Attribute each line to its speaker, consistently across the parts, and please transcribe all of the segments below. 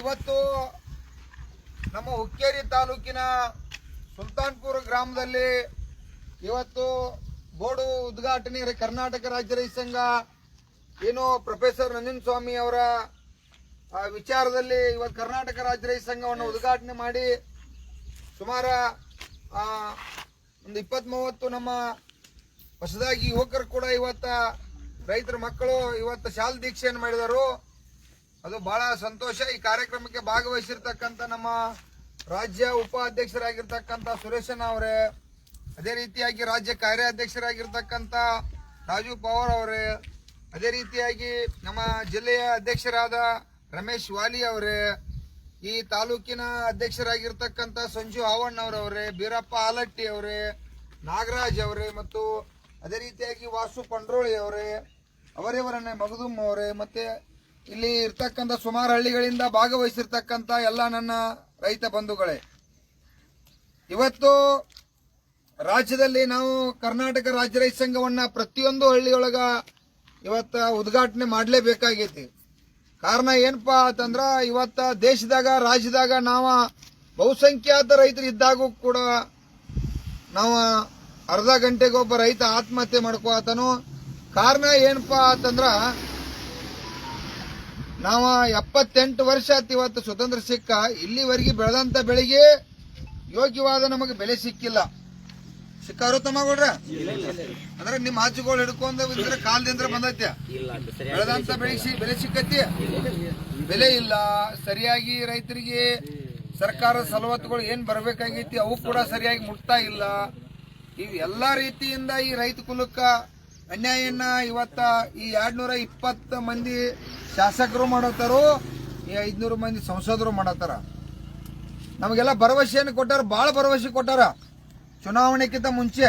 Speaker 1: ಇವತ್ತು ನಮ್ಮ ಹುಕ್ಕೇರಿ ತಾಲೂಕಿನ ಸುಲ್ತಾನ್ಪುರ ಗ್ರಾಮದಲ್ಲಿ ಇವತ್ತು ಬೋರ್ಡು ಉದ್ಘಾಟನೆ ಕರ್ನಾಟಕ ರಾಜ್ಯ ರೈತ ಸಂಘ, ಏನು ಪ್ರೊಫೆಸರ್ ನಂಜನ್ ಸ್ವಾಮಿ ಅವರ ವಿಚಾರದಲ್ಲಿ ಇವತ್ತು ಕರ್ನಾಟಕ ರಾಜ್ಯ ರೈತ ಸಂಘವನ್ನು ಉದ್ಘಾಟನೆ ಮಾಡಿ ಸುಮಾರು ಒಂದು ಇಪ್ಪತ್ತ್ ಮೂವತ್ತು ನಮ್ಮ ಹೊಸದಾಗಿ ಯುವಕರು ಕೂಡ ಇವತ್ತ ರೈತರ ಮಕ್ಕಳು ಇವತ್ತು ಶಾಲು ದೀಕ್ಷೆಯನ್ನು ಮಾಡಿದರು. ಅದು ಬಹಳ ಸಂತೋಷ. ಈ ಕಾರ್ಯಕ್ರಮಕ್ಕೆ ಭಾಗವಹಿಸಿರ್ತಕ್ಕಂಥ ನಮ್ಮ ರಾಜ್ಯ ಉಪಾಧ್ಯಕ್ಷರಾಗಿರ್ತಕ್ಕಂಥ ಸುರೇಶನ್ ಅವರೇ, ಅದೇ ರೀತಿಯಾಗಿ ರಾಜ್ಯ ಕಾರ್ಯಾಧ್ಯಕ್ಷರಾಗಿರ್ತಕ್ಕಂಥ ರಾಜು ಪವಾರ್ ಅವರೇ, ಅದೇ ರೀತಿಯಾಗಿ ನಮ್ಮ ಜಿಲ್ಲೆಯ ಅಧ್ಯಕ್ಷರಾದ ರಮೇಶ್ ವಾಲಿ ಅವರೇ, ಈ ತಾಲೂಕಿನ ಅಧ್ಯಕ್ಷರಾಗಿರ್ತಕ್ಕಂಥ ಸಂಜು ಆವಣ್ಣವರವರೇ ಬೀರಪ್ಪ ಆಲಟ್ಟಿ ಅವರೇ, ನಾಗರಾಜ್ ಅವರೇ ಮತ್ತು ಅದೇ ರೀತಿಯಾಗಿ ವಾಸು ಪಂಡ್ರೋಳಿ ಅವರೇ ಅವರೇವರನ್ನೇ ಮಗದುಮ್ಮ ಅವರೇ, ಮತ್ತೆ ಇಲ್ಲಿ ಇರ್ತಕ್ಕಂಥ ಸುಮಾರು ಹಳ್ಳಿಗಳಿಂದ ಭಾಗವಹಿಸಿರ್ತಕ್ಕಂಥ ಎಲ್ಲ ನನ್ನ ರೈತ ಬಂಧುಗಳೇ, ಇವತ್ತು ರಾಜ್ಯದಲ್ಲಿ ನಾವು ಕರ್ನಾಟಕ ರಾಜ್ಯ ರೈತ ಸಂಘವನ್ನ ಪ್ರತಿಯೊಂದು ಹಳ್ಳಿಯೊಳಗ ಇವತ್ತು ಉದ್ಘಾಟನೆ ಮಾಡಲೇಬೇಕಾಗೈತಿ. ಕಾರಣ ಏನಪ್ಪ ಅಂತಂದ್ರ ಇವತ್ತ ದೇಶದಾಗ, ರಾಜ್ಯದಾಗ ನಾವು ಬಹುಸಂಖ್ಯಾತ ರೈತರು ಇದ್ದಾಗೂ ಕೂಡ ನಾವು ಅರ್ಧ ಗಂಟೆಗೆ ಒಬ್ಬ ರೈತ ಆತ್ಮಹತ್ಯೆ ಮಾಡ್ಕೋತಾನು ಕಾರಣ ಏನಪ್ಪಾ ಅಂತಂದ್ರ ನಾವ ಎಪ್ಪತ್ತೆಂಟು ವರ್ಷ ಇವತ್ತು ಸ್ವತಂತ್ರ ಸಿಕ್ಕ. ಇಲ್ಲಿವರೆಗೆ ಬೆಳೆದಂತ ಬೆಳೆಗೆ ಯೋಗ್ಯವಾದ ನಮಗೆ ಬೆಲೆ ಸಿಕ್ಕಿಲ್ಲ. ಸಿಕ್ಕಾರು ತಮ್ಮಗೌಡ್ರ ಅಂದ್ರೆ ನಿಮ್ಮ ಆಚುಗಳು ಹಿಡ್ಕೊಂಡ ಕಾಲದಿಂದ ಬಂದೈತೆ. ಬೆಳೆದಂತ ಬೆಳೆಸಿ ಬೆಲೆ ಸಿಕ್ಕತಿ? ಬೆಲೆ ಇಲ್ಲ. ಸರಿಯಾಗಿ ರೈತರಿಗೆ ಸರ್ಕಾರ ಸಲವತ್ತುಗಳು ಏನ್ ಬರ್ಬೇಕಾಗೈತಿ ಅವು ಕೂಡ ಸರಿಯಾಗಿ ಮುಟ್ತಾ ಇಲ್ಲ. ಈ ಎಲ್ಲಾ ರೀತಿಯಿಂದ ಈ ರೈತ ಕುಲಕ್ಕ ಅನ್ಯಾಯನ ಇವತ್ತ ಈ ಎರಡ್ನೂರ ಇಪ್ಪತ್ತ ಮಂದಿ ಶಾಸಕರು ಮಾಡತ್ತಾರು ಈ ಐದ್ನೂರು ಮಂದಿ ಸಂಸದರು ಮಾಡತ್ತಾರ. ನಮಗೆಲ್ಲ ಭರವಸೆಯನ್ನು ಕೊಟ್ಟಾರ ಬಹಳ ಭರವಸೆ ಕೊಟ್ಟಾರ. ಚುನಾವಣೆಕ್ಕಿಂತ ಮುಂಚೆ.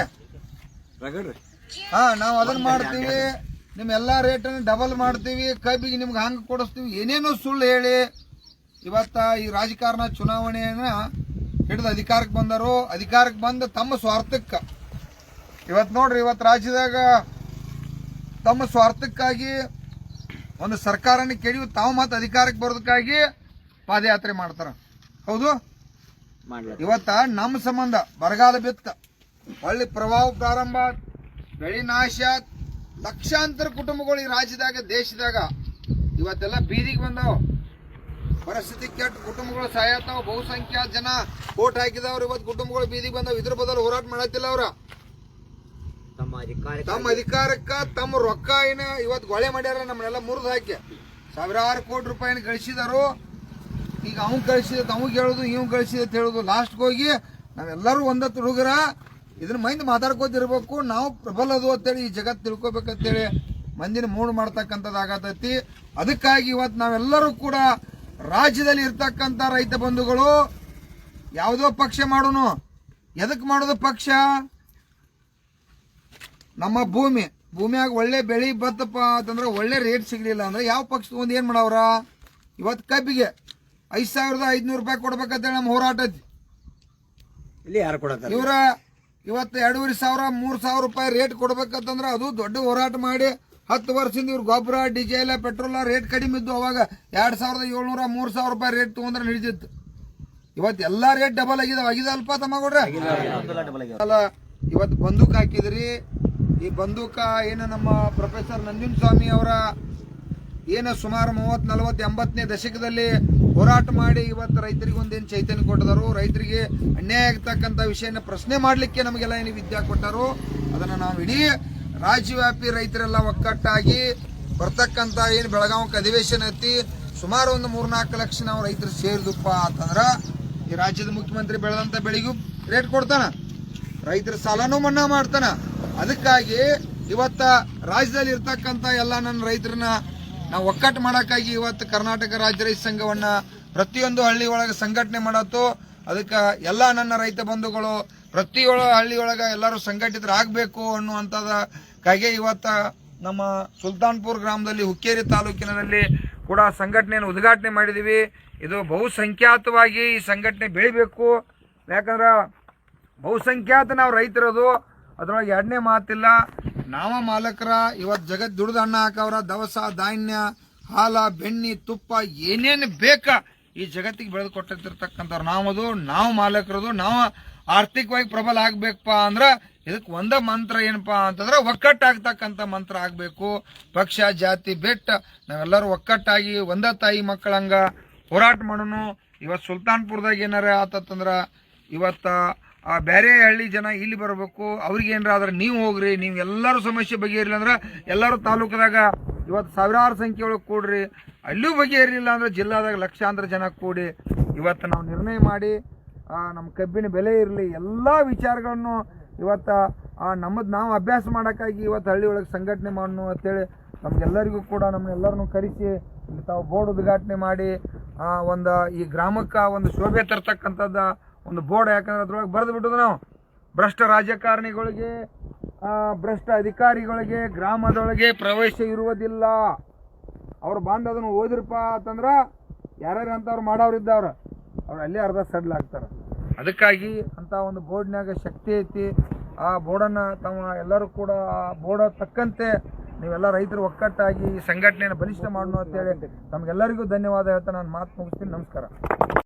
Speaker 1: ಹಾ ನಾವು ಅದನ್ನ ಮಾಡ್ತೀವಿ ನಿಮ್ ಎಲ್ಲಾ ರೇಟನ್ನು ಡಬಲ್ ಮಾಡ್ತೀವಿ ಕಬ್ಬಿಗೆ ನಿಮ್ಗೆ ಹಂಗ ಕೊಡಿಸ್ತೀವಿ ಏನೇನೋ ಸುಳ್ಳು ಹೇಳಿ. ಇವತ್ತ ಈ ರಾಜಕಾರಣ ಚುನಾವಣೆಯನ್ನ ಹಿಡಿದು ಅಧಿಕಾರಕ್ಕೆ ಬಂದರು. ಅಧಿಕಾರಕ್ಕೆ ಬಂದು ತಮ್ಮ ಸ್ವಾರ್ಥಕ್ಕೆ. ಇವತ್ತು ನೋಡ್ರಿ ಇವತ್ತು ರಾಜ್ಯದಾಗ ತಮ್ಮ ಸ್ವಾರ್ಥಕ್ಕಾಗಿ ಒಂದು ಸರ್ಕಾರನ ಕೆಡಿ ತಾವು ಮತ್ತೆ ಅಧಿಕಾರಕ್ಕೆ ಬರೋದಕ್ಕಾಗಿ ಪಾದಯಾತ್ರೆ ಮಾಡ್ತಾರ. ಹೌದು? ಇವತ್ತ ನಮ್ಮ ಸಂಬಂಧ ಬರಗಾಲ ಬಿತ್ತ. ಹೊಳ್ಳಿ ಪ್ರವಾಹ ಪ್ರಾರಂಭ ಬೆಳಿ ನಾಶ ಲಕ್ಷಾಂತರ ಕುಟುಂಬಗಳು ಈ ರಾಜ್ಯದಾಗ ದೇಶದಾಗ ಇವತ್ತೆಲ್ಲ ಬೀದಿಗೆ ಬಂದಾವ. ಪರಿಸ್ಥಿತಿ ಕೆಟ್ಟ ಕುಟುಂಬಗಳು ಸಾಯತ್ತಾವ. ಬಹುಸಂಖ್ಯಾತ ಜನ ಓಟ್ ಹಾಕಿದವ್ರು. ಇವತ್ತು ಕುಟುಂಬಗಳು ಬೀದಿಗೆ ಬಂದಾವ. ಇದ್ರ ಬದಲು ಹೋರಾಟ ಮಾಡತ್ತಿಲ್ಲ ಅವ್ರ.
Speaker 2: ತಮ್ಮ ಅಧಿಕಾರ
Speaker 1: ತಮ್ಮ ಅಧಿಕಾರಕ್ಕ ತಮ್ಮ ರೊಕ್ಕ ಏನ ಇವತ್ತು ಗೊಳೆ ಮಾಡ್ಯಾರ ನಮ್ಮನ್ನೆಲ್ಲ ಮುರಿದು ಹಾಕಿ. ಸಾವಿರಾರು ಕೋಟಿ ರೂಪಾಯಿನ ಗಳಿಸಿದಾರು ಈಗ ಅವ್ನು ಕಳಿಸಿದ ತಮಗ್ ಹೇಳುದು ಇವ್ ಕಳಿಸಿದ ಅಂತ ಹೇಳುದು ಲಾಸ್ಟ್ ಹೋಗಿ ನಾವೆಲ್ಲರೂ ಒಂದತ್ತು ಹುಡುಗರ ಇದನ್ನ ಮೈಂದ್ ಮಾತಾಡ್ಕೋತಿರ್ಬೇಕು. ನಾವು ಪ್ರಬಲ ಅದು ಅಂತೇಳಿ ಈ ಜಗತ್ತು ತಿಳ್ಕೊಬೇಕಂತೇಳಿ ಮಂದಿನ ಮೂಡ್ ಮಾಡ್ತಕ್ಕಂಥದ್ದು ಆಗತೈತಿ. ಅದಕ್ಕಾಗಿ ಇವತ್ತು ನಾವೆಲ್ಲರೂ ಕೂಡ ರಾಜ್ಯದಲ್ಲಿ ಇರ್ತಕ್ಕಂಥ ರೈತ ಬಂಧುಗಳು ಯಾವುದೋ ಪಕ್ಷ ಮಾಡೋನು. ಎದಕ್ ಮಾಡೋದು ಪಕ್ಷ? ನಮ್ಮ ಭೂಮಿ ಭೂಮಿಯಾಗ ಒಳ್ಳೆ ಬೆಳಿ ಬತ್ತಪ್ಪ ಅಂತಂದ್ರೆ ಒಳ್ಳೆ ರೇಟ್ ಸಿಗಲಿಲ್ಲ ಅಂದ್ರೆ ಯಾವ ಪಕ್ಷ ಒಂದು ಏನ್ ಮಾಡವ್ರ? ಇವತ್ತು ಕಬ್ಬಿಗೆ ಐದ್ ಸಾವಿರದ ಐದುನೂರು ರೂಪಾಯಿ ಕೊಡ್ಬೇಕಂತೇಳಿ ನಮ್ಮ ಹೋರಾಟ ಐತಿ.
Speaker 2: ಇಲ್ಲಿ ಯಾರು
Speaker 1: ಇವ್ರ ಇವತ್ತು ಎರಡೂವರೆ ಸಾವಿರ ಮೂರ್ ಸಾವಿರ ರೂಪಾಯಿ ರೇಟ್ ಕೊಡ್ಬೇಕಂತಂದ್ರೆ ಅದು ದೊಡ್ಡ ಹೋರಾಟ ಮಾಡಿ ಹತ್ತು ವರ್ಷದಿಂದ ಇವ್ರ ಗೊಬ್ಬರ ಡಿಜೆಲ್ ಪೆಟ್ರೋಲ್ ರೇಟ್ ಕಡಿಮೆ ಇದ್ದು ಅವಾಗ ಎರಡ್ ಸಾವಿರದ ಏಳ್ನೂರ ಮೂರ್ ಸಾವಿರ ರೂಪಾಯಿ ರೇಟ್ ತಗೊಂಡ್ರೆ ನಡೀತಿತ್ತು. ಇವತ್ತು ಎಲ್ಲಾ ರೇಟ್ ಡಬಲ್ ಆಗಿದಾವ. ಆಗಿದಲ್ಪ ತಮ್ಮ ಅಲ್ಲ ಇವತ್ತು ಬಂದೂಕ್ ಹಾಕಿದ್ರಿ. ಈ ಬಂದೂಕ ಏನು ನಮ್ಮ ಪ್ರೊಫೆಸರ್ ನಂಜುನ್ ಸ್ವಾಮಿ ಅವರ ಏನು ಸುಮಾರು ಮೂವತ್ತ್, ನಲವತ್ತು, ಎಂಬತ್ತನೇ ದಶಕದಲ್ಲಿ ಹೋರಾಟ ಮಾಡಿ ಇವತ್ತು ರೈತರಿಗೆ ಒಂದೇನು ಚೈತನ್ಯ ಕೊಟ್ಟದರು, ರೈತರಿಗೆ ಅನ್ಯಾಯ ಆಗ್ತಕ್ಕಂಥ ವಿಷಯನ ಪ್ರಶ್ನೆ ಮಾಡಲಿಕ್ಕೆ ನಮಗೆಲ್ಲ ಏನು ವಿದ್ಯಾ ಕೊಟ್ಟರು, ಅದನ್ನು ನಾವು ಇಡೀ ರಾಜ್ಯವ್ಯಾಪಿ ರೈತರೆಲ್ಲ ಒಕ್ಕಟ್ಟಾಗಿ ಬರ್ತಕ್ಕಂಥ ಏನು ಬೆಳಗಾವಿ ಅಧಿವೇಶನ ಐತಿ ಸುಮಾರು ಒಂದು ಮೂರ್ನಾಲ್ಕು ಲಕ್ಷ ನಾವು ರೈತರು ಸೇರಿದಪ್ಪ ಅಂತಂದ್ರೆ ಈ ರಾಜ್ಯದ ಮುಖ್ಯಮಂತ್ರಿ ಬೆಳೆದಂಥ ಬೆಳೆಗೂ ರೇಟ್ ಕೊಡ್ತಾನ. ರೈತರ ಸಾಲನೂ ಮನ್ನಾ ಮಾಡ್ತಾನ. ಅದಕ್ಕಾಗಿ ಇವತ್ತ ರಾಜ್ಯದಲ್ಲಿ ಇರ್ತಕ್ಕಂಥ ಎಲ್ಲ ನನ್ನ ರೈತರನ್ನ ನಾವು ಒಕ್ಕಟ್ಟು ಮಾಡೋಕ್ಕಾಗಿ ಇವತ್ತು ಕರ್ನಾಟಕ ರಾಜ್ಯ ರೈತ ಸಂಘವನ್ನ ಪ್ರತಿಯೊಂದು ಹಳ್ಳಿ ಒಳಗೆ ಸಂಘಟನೆ ಮಾಡತ್ತು. ಅದಕ್ಕೆ ಎಲ್ಲ ನನ್ನ ರೈತ ಬಂಧುಗಳು ಪ್ರತಿಯೊಳ ಹಳ್ಳಿ ಒಳಗ ಎಲ್ಲರೂ ಸಂಘಟಿತರಾಗಬೇಕು ಕಾಗೆ ಇವತ್ತ ನಮ್ಮ ಸುಲ್ತಾನ್ಪುರ್ ಗ್ರಾಮದಲ್ಲಿ ಹುಕ್ಕೇರಿ ತಾಲೂಕಿನಲ್ಲಿ ಕೂಡ ಸಂಘಟನೆಯನ್ನು ಉದ್ಘಾಟನೆ ಮಾಡಿದೀವಿ. ಇದು ಬಹುಸಂಖ್ಯಾತವಾಗಿ ಈ ಸಂಘಟನೆ ಬೆಳಿಬೇಕು. ಯಾಕಂದ್ರೆ ಬಹುಸಂಖ್ಯಾತ ನಾವು ರೈತರದು. ಅದ್ರೊಳಗೆ ಎರಡನೇ ಮಾತಿಲ್ಲ. ನಾವ ಮಾಲಕರ ಇವತ್ತು ಜಗತ್ ದುಡ್ದು ಅಣ್ಣ ಹಾಕವ್ರ, ದವಸ, ಧಾನ್ಯ, ಹಾಲ, ಬೆಣ್ಣಿ, ತುಪ್ಪ, ಏನೇನು ಬೇಕ ಈ ಜಗತ್ತಿಗೆ ಬೆಳೆದು ಕೊಟ್ಟಿರ್ತಕ್ಕಂಥವ್ರು ನಾವದು, ನಾವು ಮಾಲಕರದು, ನಾವು ಆರ್ಥಿಕವಾಗಿ ಪ್ರಬಲ ಆಗ್ಬೇಕಪ್ಪ ಅಂದ್ರೆ ಇದಕ್ಕೆ ಒಂದ ಮಂತ್ರ ಏನಪ್ಪಾ ಅಂತಂದ್ರೆ ಒಕ್ಕಟ್ಟಾಗ್ತಕ್ಕಂಥ ಮಂತ್ರ ಆಗಬೇಕು. ಪಕ್ಷ, ಜಾತಿ, ಬೆಟ್ಟ, ನಾವೆಲ್ಲರೂ ಒಕ್ಕಟ್ಟಾಗಿ ಒಂದ ತಾಯಿ ಮಕ್ಕಳಂಗ ಹೋರಾಟ ಮಾಡೋಣ. ಇವತ್ತು ಸುಲ್ತಾನ್ಪುರದಾಗ ಏನಾರ ಆತಂದ್ರೆ ಇವತ್ತ ಆ, ಬೇರೆ ಹಳ್ಳಿ ಜನ ಇಲ್ಲಿ ಬರಬೇಕು, ಅವ್ರಿಗೆ ಏನಾರ ಆದ್ರೆ ನೀವು ಹೋಗ್ರಿ, ನೀವು ಎಲ್ಲರೂ ಸಮಸ್ಯೆ ಬಗೆಹರಿಲ್ಲ ಅಂದ್ರೆ ಎಲ್ಲರೂ ತಾಲೂಕದಾಗ ಇವತ್ತು ಸಾವಿರಾರು ಸಂಖ್ಯೆ ಒಳಗೆ ಕೂಡ್ರಿ. ಅಲ್ಲೂ ಬಗೆಹರಿಲಿಲ್ಲ ಅಂದ್ರೆ ಜಿಲ್ಲಾದಾಗ ಲಕ್ಷಾಂತರ ಜನ ಕೂಡಿ ಇವತ್ತು ನಾವು ನಿರ್ಣಯ ಮಾಡಿ ನಮ್ಮ ಕಬ್ಬಿನ ಬೆಲೆ ಇರಲಿ, ಎಲ್ಲ ವಿಚಾರಗಳನ್ನು ಇವತ್ತು ನಮ್ಮದು ನಾವು ಅಭ್ಯಾಸ ಮಾಡೋಕ್ಕಾಗಿ ಇವತ್ತು ಹಳ್ಳಿ ಒಳಗೆ ಸಂಘಟನೆ ಮಾಡೋಣ ಅಂತೇಳಿ ನಮ್ಗೆಲ್ಲರಿಗೂ ಕೂಡ ನಮ್ಮನ್ನೆಲ್ಲರನ್ನು ಕರೆಸಿ ತಾವು ಬೋರ್ಡ್ ಉದ್ಘಾಟನೆ ಮಾಡಿ ಒಂದು ಈ ಗ್ರಾಮಕ್ಕೆ ಒಂದು ಶೋಭೆ ತರ್ತಕ್ಕಂಥದ್ದು ಒಂದು ಬೋರ್ಡ್ ಯಾಕಂದ್ರೆ ಅದ್ರೊಳಗೆ ಬರೆದು ಬಿಟ್ಟಿದ್ರು ನಾವು. ಭ್ರಷ್ಟ ರಾಜಕಾರಣಿಗಳಿಗೆ ಭ್ರಷ್ಟ ಅಧಿಕಾರಿಗಳಿಗೆ, ಗ್ರಾಮದೊಳಗೆ ಪ್ರವೇಶ ಇರುವುದಿಲ್ಲ. ಅವ್ರು ಬಂದು ಅದನ್ನು ಓದಿರಪ್ಪ ಅಂತಂದ್ರೆ ಯಾರ್ಯಾರು ಅಂತವ್ರು ಮಾಡೋರು ಇದ್ದವ್ರು, ಅವ್ರು ಅಲ್ಲೇ ಅರ್ಧ ಸಡ್ಲ್ ಆಗ್ತಾರೆ. ಅದಕ್ಕಾಗಿ ಅಂತ ಒಂದು ಬೋರ್ಡ್ನಾಗ ಶಕ್ತಿ ಐತಿ. ಆ ಬೋರ್ಡನ್ನು ತಮ್ಮ ಎಲ್ಲರೂ ಕೂಡ ಆ ಬೋರ್ಡ ತಕ್ಕಂತೆ ನೀವೆಲ್ಲ ರೈತರು ಒಕ್ಕಟ್ಟಾಗಿ ಈ ಸಂಘಟನೆಯನ್ನು ಬಲಿಷ್ಠ ಮಾಡೋಣ ಅಂತೇಳಿ ತಮಗೆಲ್ಲರಿಗೂ ಧನ್ಯವಾದ ಹೇಳ್ತಾ ನಾನು ಮಾತು ಮುಗಿಸ್ತೀನಿ. ನಮಸ್ಕಾರ.